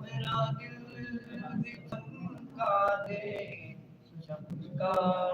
میرا دل بھی تھمکا دے چمکا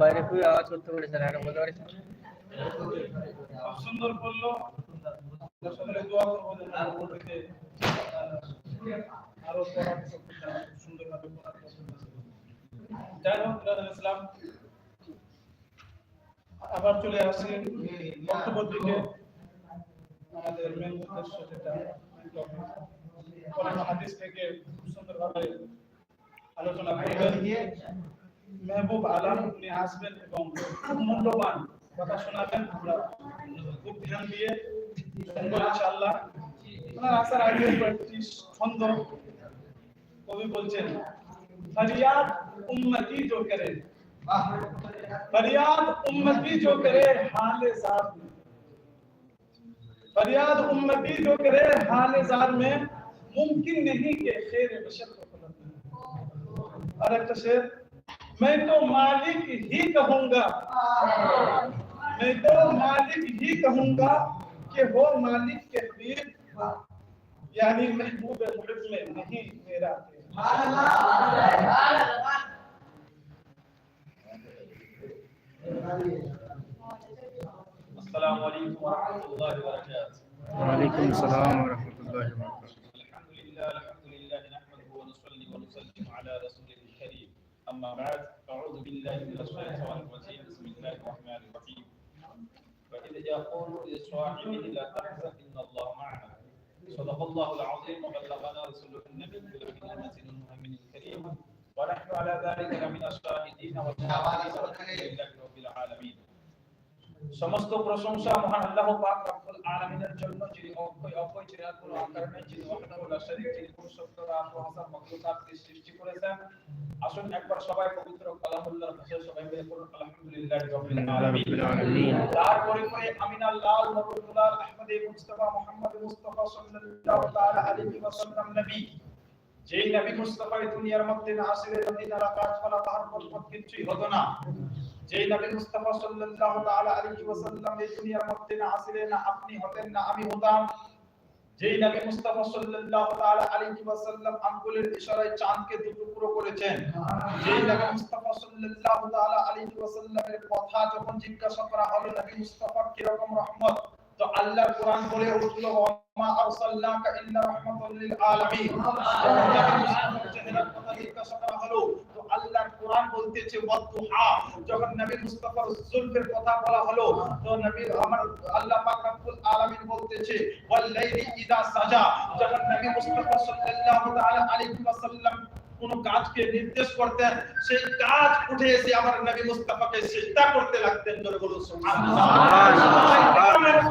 বাইরে খুবই আওয়াজ করতে পারে স্যার বলতে পারি সুন্দর আবার চলে আসি বক্তব্যের দিকে। আমাদের মেন উদ্দেশ্য যেটা محبوب عالم اپنے ہسبینڈ এবং মূল্যবান কথা শোনাবেন আমরা খুব ধ্যান দিয়ে শুনবো ইনশাআল্লাহ আপনার আসার আগে একটি ছন্দ কবি বলছেন ফরিয়াদ উম্মতি জো করে ফরিয়াদ উম্মতি জো করে হালে সাথ ফরিয়াদ উম্মতি জো করে হালে সাথ میں ممکن نہیں کہ خیر بشر کو پلٹنا اور اچھا اقتصر میں تو مالک ہی کہوں گا۔ میں تو مالک ہی کہوں گا کہ وہ مالک کے حبیب یعنی محبوب مرد میں نہیں میرا السلام علیکم ورحمۃ اللہ وبرکاتہ۔ وعلیکم السلام ورحمۃ اللہ وبرکاتہ۔ أما بعد أعوذ بالله من الشيطان الرجيم بسم الله الرحمن الرحيم وإذ يقول لصاحبه لا تحزن إن الله معنا صدق الله العظيم وبلغنا رسوله النبي الأمين المؤمن الكريم ونحن على ذلك لمن الشاهدين والشاهدين والحمد لله رب العالمين সমস্ত প্রশংসা মহান আল্লাহ পাক রব্বুল আলামিনের জন্য যিনি অক্ষয় অক্ষয় চিরাত কোন কারণে যিনি ওয়াহদাহু লা শারীক যিনি পুরুষত্ব আর হাসান মাখলুকাতকে সৃষ্টি করেছেন আসুন একবার সবাই পবিত্র কালামুল্লাহর ভাষায় সবাই মিলে পড়ুন আলহামদুলিল্লাহি রাব্বিল আলামিন। তারপরে পরে আমিন আল্লাহ নবুল্লাহ আহমদে মুস্তাফা মুহাম্মদ মুস্তাফা সাল্লাল্লাহু তাআলা আলাইহি ওয়াসাল্লাম নবী। যেই নবী মুস্তাফা এই দুনিয়ার মধ্যে না আসলে মদিনার গাছপালা পাহাড় পর্বত কিছুই হতো না। যেই নবী মুস্তাফা সাল্লাল্লাহু তাআলা আলাইহি ওয়াসাল্লাম এই দুনিয়ার মধ্যে না আসলে না আপনি হতেন না আমি হতাম। যেই নবী মুস্তাফা সাল্লাল্লাহু তাআলা আলাইহি ওয়াসাল্লাম আঙ্গুলের ইশারায় চাঁদকে দুটুকরো করেছেন। যেই নবী মুস্তাফা সাল্লাল্লাহু তাআলা আলাইহি ওয়াসাল্লামের কথা যখন জিজ্ঞাসা করা হলো নাকি মুস্তাফা কি রকম রহমত? তো আল্লাহর কোরআন বলে উঠল মা আরসালনাকা ইল্লা রাহমাতাল লিল আলামিন। হলো তো আল্লাহর কোরআন বলতেছে, ওয়াদুহা। যখন নবী মুস্তাফার জুলফের কথা বলা হলো, তো নবী আমার আল্লাহ পাক রব্বুল আলামিন বলতেছে, ওয়াল লাইলি ইদা সাজা। যখন নবী মুস্তাফা সাল্লাল্লাহু তাআলা আলাইহি ওয়াসাল্লাম কোন কাজকে নির্দেশ করতেন সেই কাজ উঠে এসে আমার নবী মুস্তাফাকে সিজদা করতে লাগতেন জোরে বলুন সুবহানাল্লাহ।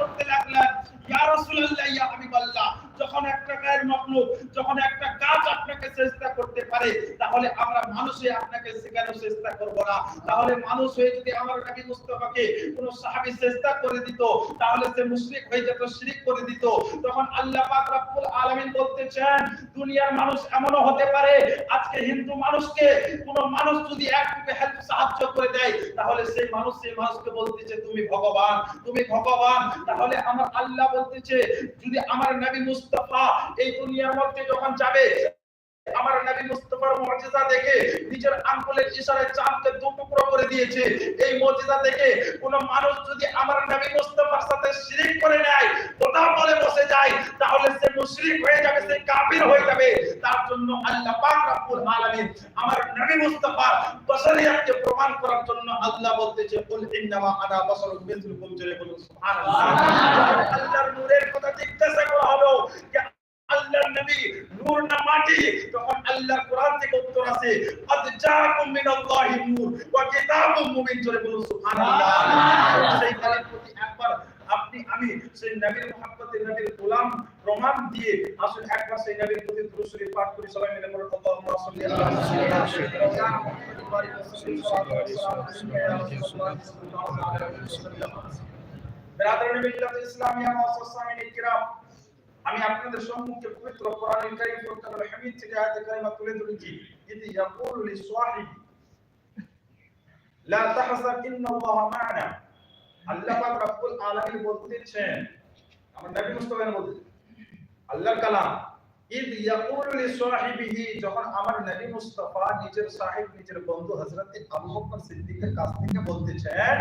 করতে লাগলেন। ইয়া রাসূলুল্লাহ ইয়া হাবিবাল্লাহ যখন একটা গায়ের মখলুক যখন একটা কাজ আপনাকে করতে পারে, তাহলে আমরা মানুষ হয়ে আপনাকে শেখানো চেষ্টা করব না। তাহলে মানুষ হয়ে যদি আমার নবী মুস্তাফাকে কোন সাহাবী চেষ্টা করে দিত, তাহলে সে মুশরিক হয়ে যেত, শিরিক করে দিত। তখন আল্লাহ পাক রব্বুল আলামিন বলতেছেন, দুনিয়ার মানুষ এমনও হতে পারে, আজকে হিন্দু মানুষকে কোন মানুষ যদি একটু হেল্প সাহায্য করে দেয়, তাহলে সেই মানুষ সেই মানুষকে বলতেছে, তুমি ভগবান তুমি ভগবান। তাহলে আমার আল্লাহ বলতেছে, যদি আমার নবী মুস্তাফা এই দুনিয়ার মধ্যে যখন যাবে আমার নবী মুস্তাফার মুজিজা দেখে নিজের আঙ্গুলের ইশারায় চাঁদকে দু টুকরো করে দিয়েছে। এই মুজিজা দেখে কোন মানুষ যদি আমার নবী মুস্তাফার সাথে শিরিক করে নেয়, কথা বলে বসে যায়, তাহলে সে মুশরিক হয়ে যাবে, সে কাফির হয়ে যাবে। তার জন্য আল্লাহ পাক রব্বুল আলামিন আমার নবী মুস্তাফা বশরিয়তকে প্রমাণ করার জন্য আল্লাহ বলতেছে, কুল ইন্নামা আনা বাশারুম মিসলুকুম জোরে বলুন সুবহানাল্লাহ। আল্লাহর নূরের কথা জিজ্ঞাসা করা হলো যে আল্লাহর নবী নূর না মাটি, তখন আল্লাহর কোরআন থেকে উত্তর আছে, আদ জাকুম মিনাল্লাহি নূর ওয়া কিতাবুম মুবিন, জোরে বলুন, সুবহানাল্লাহ। সেই কালের প্রতি একবার আপনি, আমি, সেই নবীর মুহাব্বতের নবীর গোলাম প্রমাণ দিয়ে আসুন, একবার সেই নবীর প্রতি দুরূদ শরীফ পাঠ করি, সবাই মিলে বলুন, আল্লাহুম্মা সাল্লি আলা বিরাদরানি মিল্লাত ইসলামিয়া মুআসসাসামিন কিরাম আমি আপনাদের সম্মুখে পবিত্র কোরআনুল কারীম ফুরকানুল হামিদ থেকে আয়াত কারিমা তুলে ধরেছি ইদি ইয়াকুলু লিসাহিবি লা তাহজান ইন্নাল্লাহা মা'না। আল্লাহ পাক রব্বুল আলামিন বলতেছেন আমার নবী মুস্তাফা বলতে আল্লাহর কালাম, ইদ ইয়াকুলু লিসাহিবিহি যখন আমার নবী মুস্তাফা নিজের সাহিব, নিজের বন্ধু হযরত আবু বকর সিদ্দিকের কাছ থেকে বলতেছেন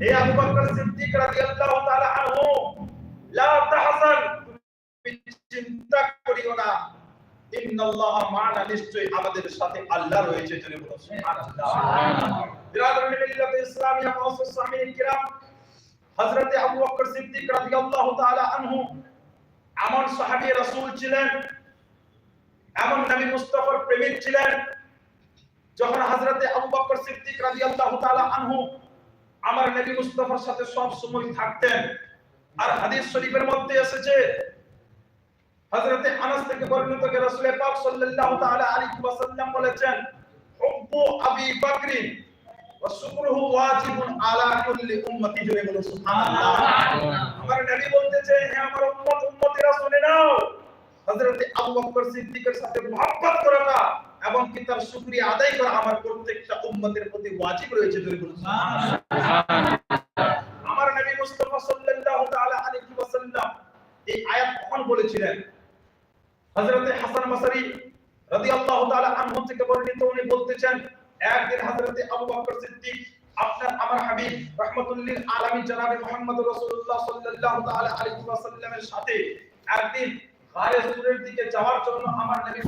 হে আবু বকর সিদ্দিক রাদিয়াল্লাহু তাআলা আনহু, লা তাহজান চিন্তা করিও না। ইন্নাল্লাহ মা'না নিশ্চয় আমাদের সাথে আল্লাহ রয়েছে সুবহানাল্লাহ। বিরাদরানি মিল্লাত ইসলামিয়া মুআসসাস সামিন কিরাম হযরত আবু বকর সিদ্দিক রাদিয়াল্লাহু তাআলা আনহু এমন সাহাবী রাসূল ছিলেন এমন নবী মুস্তাফার প্রেমিক ছিলেন যখন হযরত আবু বকর সিদ্দিক রাদিয়াল্লাহু তাআলা আনহু আমার নবী মুস্তাফার সাথে সব সময় থাকতেন। আর হাদিস শরীফের মধ্যে এসেছে হযরত আনাস থেকে বর্ণিত যে রাসূল পাক সাল্লাল্লাহু তাআলা আলাইহি ওয়াসাল্লাম বলেছেন হুব্বু আবি বকর ওয়া শুকরুহু ওয়াজিবুন আলা কুল্লি উম্মতি। জুড়ে বলো সুবহানাল্লাহ। আমার নবী বলতেছে হে আমার উম্মত উম্মতিরা শুনে নাও। হযরত আবু বকর সিদ্দিকের সাথে মহব্বত করাটা এবং কি তার শুকরিয়া আদায় করা আমার প্রত্যেকটা উম্মতের প্রতি ওয়াজিব রয়েছে জুড়ে বলো সুবহানাল্লাহ। আমার নবী মুস্তাফা সাল্লাল্লাহু তাআলা আলাইহি ওয়াসাল্লাম এই আয়াত কখন বলেছিলেন? হযরতে হাসান বসরি রাদিয়াল্লাহু তাআলা আনহু থেকে বর্ণিত উনি বলতেছেন, একদিন হযরতে আবু বকর সিদ্দিক আপনার আমার হাবিব রাহমাতুল্লিল আলামিন জনাবে মুহাম্মদ রাসূলুল্লাহ সাল্লাল্লাহু তাআলা আলাইহি ওয়াসাল্লামের সাথে একদিন গায়ে সুরের দিকে যাওয়ার জন্য আমার নবী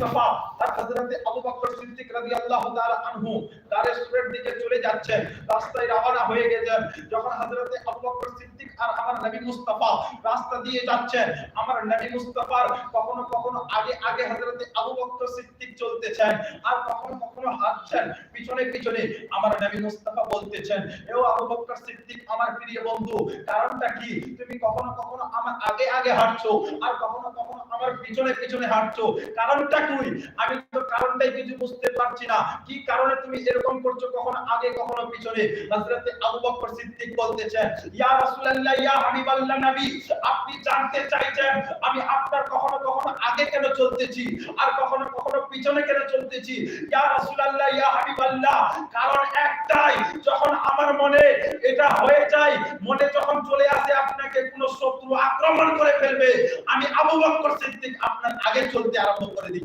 মুস্তাফা, তার হযরতে আবু বকর সিদ্দিক রাদিয়াল্লাহু তাআলা আনহু, তার স্টুডেন্ট দিকে চলে যাচ্ছেন রাস্তায় রওনা হয়ে গেছেন যখন হযরতে আবু বকর সিদ্দিক আর আমার নবী মুস্তাফা রাস্তা দিয়ে যাচ্ছেন আমার নবী মুস্তাফার কখনো কখনো আগে আগে হযরতে আবু বকর সিদ্দিক চলতেছেন, আর কখনো কখনো হাঁটছেন পিছনে পিছনে। আমার নবী মুস্তাফা বলতেছেন এও আবু বকর সিদ্দিক, আমার প্রিয় বন্ধু, কারণটা কি? তুমি কখনো কখনো আমার আগে আগে হাঁটছো, আর কখনো কখনো আমার পিছনে পিছনে হাঁটছো। কারণটা কি আমি তো কারণটাই কিছু বুঝতে পারছি না। কি কারণে তুমি এরকম করছ কখনো আগে, কখনো পিছনে? হযরতে আবু বকর সিদ্দিক বলতেছেন, ইয়া রাসূলুল্লাহ, ইয়া হাবিবাল্লাহ নবী, আপনি জানতে চাইছেন, আমি আপনার কখনো কখনো আগে কেন চলতেছি? আর কখনো কখনো পিছনে কেন চলতেছি? ইয়া রাসূলুল্লাহ ইয়া হাবিবাল্লাহ কারণ একটাই যখন আমার মনে এটা হয়ে যায়, মনে যখন চলে আসে আপনাকে শত্রু আক্রমণ করে ফেলবে, আমি আবু বকর সিদ্দিক আপনার আগে চলতে আরম্ভ করে দিই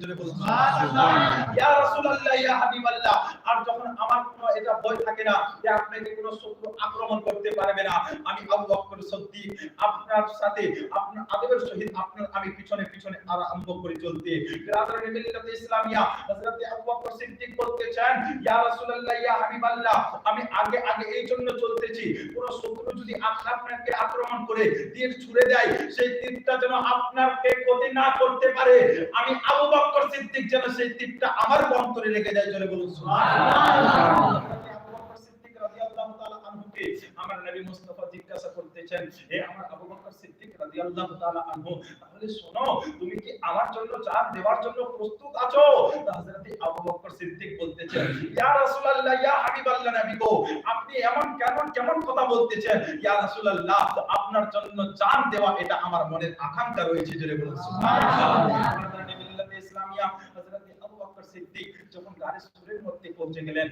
ইয়া রাসূলুল্লাহ, ইয়া হাবিবাল্লাহ। আর যখন আমার কোনো এটা ভয় থাকে না যে আপনাকে কোনো শত্রু আক্রমণ করতে পারবে না, আমি আবু বকর সিদ্দিক, আপনার সাথে, আপনার আদবের সহিত আপনার, আমি পিছনে পিছনে আরম্ভ করে চলতে। মিল্লাত ইসলামিয়া, হযরত আবু বকর সিদ্দিক বলতে চান, ইয়া রাসূলুল্লাহ, ইয়া হাবিবাল্লাহ আমি আগে আগে এই জন্য চলতেছি। কোন শত্রু যদি আপনাকে আক্রমণ করে তীর ছুড়ে দেয়, সেই তীরটা যেন আপনাকে ক্ষতি না করতে পারে। আমি আবু বকর সিদ্দিক যেন সেই তীরটা আমার বন্তরে রেখে যায় জোরে বলুন, সুবহানাল্লাহ আবু বকর সিদ্দিক রাদিয়াল্লাহু তাআলা আনহুকে আমার নবী মুস্তাফা জিজ্ঞাসা জিজ্ঞাসা করতেছেন হে আমার আবু বকর সিদ্দিক রাদিয়াল্লাহু তাআলা আনহু, তাহলে শোনো, তুমি কি আমার জন্য জান দেওয়ার জন্য প্রস্তুত আছো? হযরত আবু বকর সিদ্দিক বলতেছেন, ইয়া রাসূলুল্লাহ, ইয়া হাবিবাল্লাহ নবী গো, আপনি এমন কেমন কেমন কথা বলতেছেন? ইয়া রাসূলুল্লাহ, আপনার জন্য জান দেওয়া, এটা আমার মনের আকাঙ্ক্ষা রয়েছে। জোরে বলুন, সুবহানাল্লাহ। ইসলামিয়া হযরত আবু বকর সিদ্দিক। যখন গাড়ি সুরের মধ্যে পৌঁছে গেলেন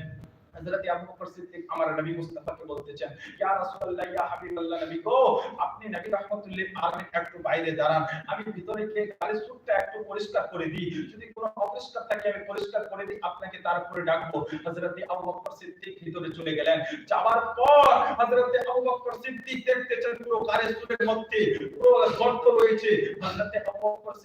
হযরত আবু বকর সিদ্দিক আমার নবী মুস্তাফাকে বলতেছেন ইয়া রাসূলুল্লাহ, ইয়া হাবিবাল্লাহ নবী গো, আপনি নবী আলামিন একটু বাইরে দাঁড়ান, আমি ভিতরে গিয়ে সুরটা একটু পরিষ্কার করে দিই। যদি কোনো অপরিষ্কার থাকে, আমি পরিষ্কার করে দিই, আপনাকে তারপরে ডাকবো। হযরত আবু বকর সিদ্দিক ভিতরে চলে গেলেন। পর হযরত আবু বকর সিদ্দিক দেখতেছেন পুরো সুরের মধ্যে পুরো গর্ত রয়েছে। হযরত আবু বকর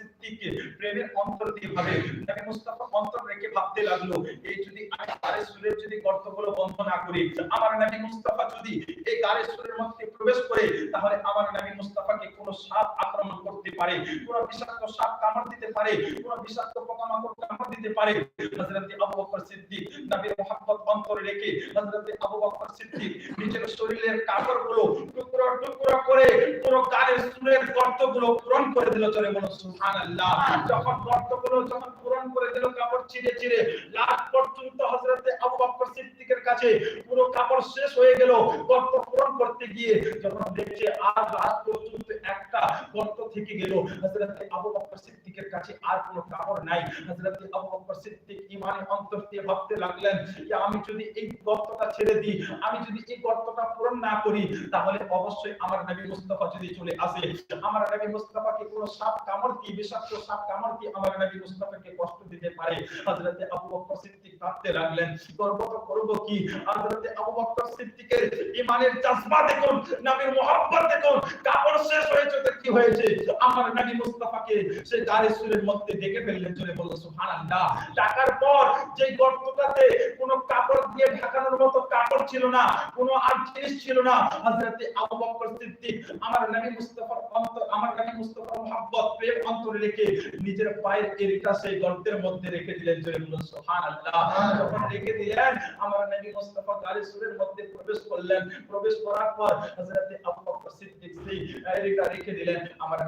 প্রেমের অন্তর দিয়ে ভাবে, নবী মুস্তাফা অন্তর রেখে ভাবতে লাগল, এই যদি আমি সুরের যদি গর্তগুলো বন্ধ না করি আমার নবী মুস্তাফা যদি এই সুরের মধ্যে প্রবেশ করে, তাহলে আমার নবী মুস্তাফাকে কোনো সাপ আক্রমণ করতে পারে, কোনো বিষাক্ত সাপ কামড় দিতে পারে, কোনো বিষাক্ত পোকামাকড় কামড় দিতে পারে। হযরত আবু বকর সিদ্দিক নবীর মোহাম্মত অন্তরে রেখে হযরত আবু বকর সিদ্দিক নিজের শরীরের কাপড়গুলো টুকরো টুকরো করে পুরো গাড়ির সুরের গর্তগুলো পূরণ করে দিল চলে বলো সুবহানাল্লাহ। যখন গর্তগুলো যখন পূরণ করে দিল, কাপড় ছিঁড়ে ছিঁড়ে লাস্ট পর্যন্ত হযরত আবু বকর সিদ্দিকের কাছে পুরো কাপড় শেষ হয়ে গেল। গর্ত পূরণ করতে গিয়ে যখন দেখছে আর আজ পর্যন্ত একটা গর্ত থেকে গেল। হযরত আবু বকর সিদ্দিকের কাছে আর কোনো কাপড় নাই। হযরত আবু বকর সিদ্দিক ইমানে অন্তর দিয়ে ভাবতে লাগলেন যে, আমি যদি এই গর্তটা ছেড়ে দিই, আমি যদি এই গর্তটা পূরণ না করি, তাহলে অবশ্যই আমার নবী মুস্তাফা যদি চলে আসে, আমার নবী মুস্তাফাকে কোনো সাপ কামড় দিয়ে, বিষাক্ত সাপ কামড় দিয়ে আমার নবী মুস্তাফাকে কষ্ট দিতে পারে। হযরত আবু বকর সিদ্দিক ভাবতে লাগলেন করব তো করব কি? হযরত আবু বকর সিদ্দিকের ইমানের জজবা দেখুন, নবীর মোহাব্বত দেখুন, কাপড় শেষ হয়েছে তো কি হয়েছে? আমার নবী মুস্তাফাকে সে গাড়ি সুরের মধ্যে ডেকে ফেললেন চলে বলল, সুবহানাল্লাহ। টাকার পর যে গর্তটাতে কোনো কাপড় দিয়ে ঢাকানোর মতো কাপড় ছিল না, কোনো আর জিনিস ছিল না, হযরত আবু বকর সিদ্দিক আমার নবী মুস্তাফার অন্তর, আমার নবী মুস্তাফার মোহাব্বত, প্রেম অন্তরে রেখে নিজের পায়ের এরিটা সেই গর্তের মধ্যে রেখে দিলেন, জোরে বলুন সুবহানাল্লাহ। যখন রেখে দিলেন, আমার নবী মুস্তাফা সুরের মধ্যে প্রবেশ করলেন। প্রবেশ করার পর হযরত আবু বকর সিদ্দিক সেই এরিটা রেখে দিলেন আমার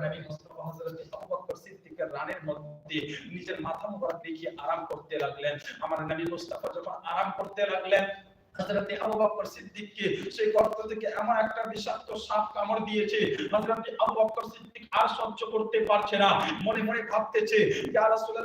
হযরত আবু বকর সিদ্দিকের রানের মধ্যে নিজের মাথা মুবারক আরাম করতে লাগলেন। আমার নবী মুস্তাফা যখন আরাম করতে লাগলেন আবু বকর সিদ্দিককে সেই গর্ত থেকে এমন একটা বিষাক্ত সাপ কামড় দিয়েছে, হযরতে আবু বকর সিদ্দিক আর সহ্য করতে পারছে না। মনে মনে ভাবতেছে